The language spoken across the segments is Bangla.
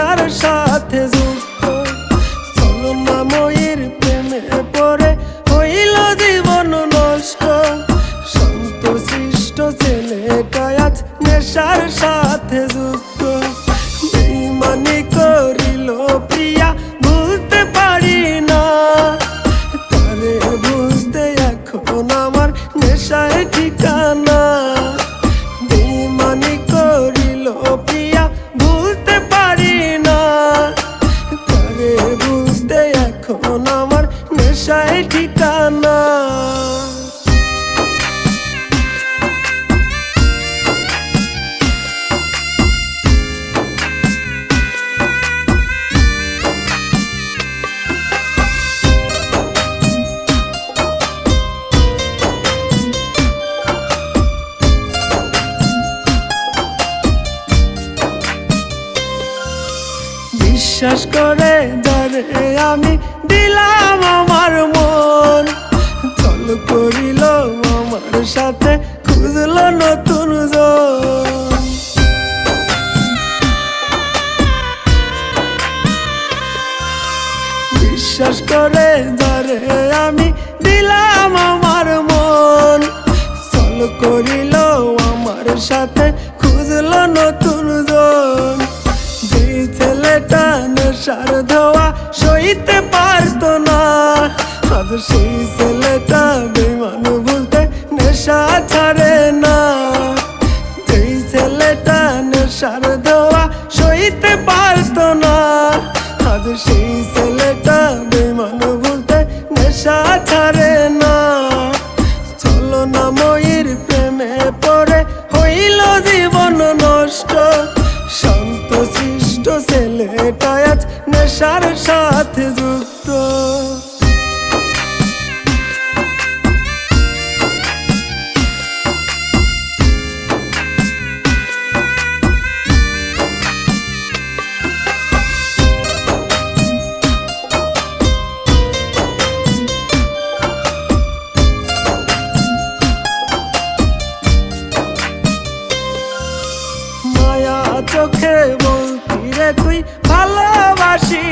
নেশার সাথে যুক্ত। চলো না ময়ূর প্রেমে পড়ে হইল জীবন নষ্ট। শান্ত সৃষ্ট ছেলেটাই আজ নেশার সাথে যুক্ত। বেইমানি করিল প্রিয়া, ভুলতে পারি না। তারে বুঝতে এখন আমার নেশায় বিশ্বাস করে যারে আমি দিলাম আমার মন। চল করিল আমার সাথে, খুঁজলো নতুন জন। বিশ্বাস করে যারে আমি দিলাম আমার মন। চল করিল আমার সাথে, খুঁজলো নতুন ছেলেটা নেশার ধোয়া সইতে পারতো না। আজ সেই ছেলেটা বেমান বলতে নেশা ছাড়ে না। যেই ছেলেটা নেশার ধোয়া সইতে পারতো না। আজ সেই ছেলেটা বেমান বলতে নেশা ছাড়ে না। চলো না আজ নেশার সাথে যুক্ত। চোখে বলতি রে তুই 다시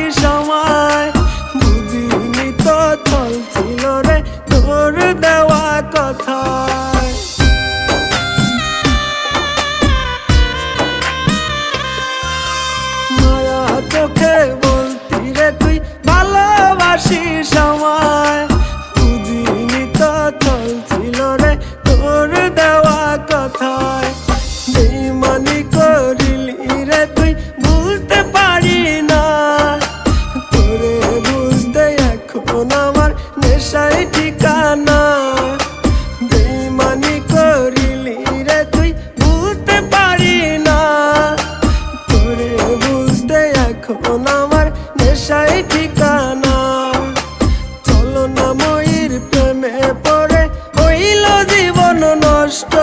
ঠিকানা। চলো না ময়ূর প্রেমে পড়ে হইল জীবন নষ্ট।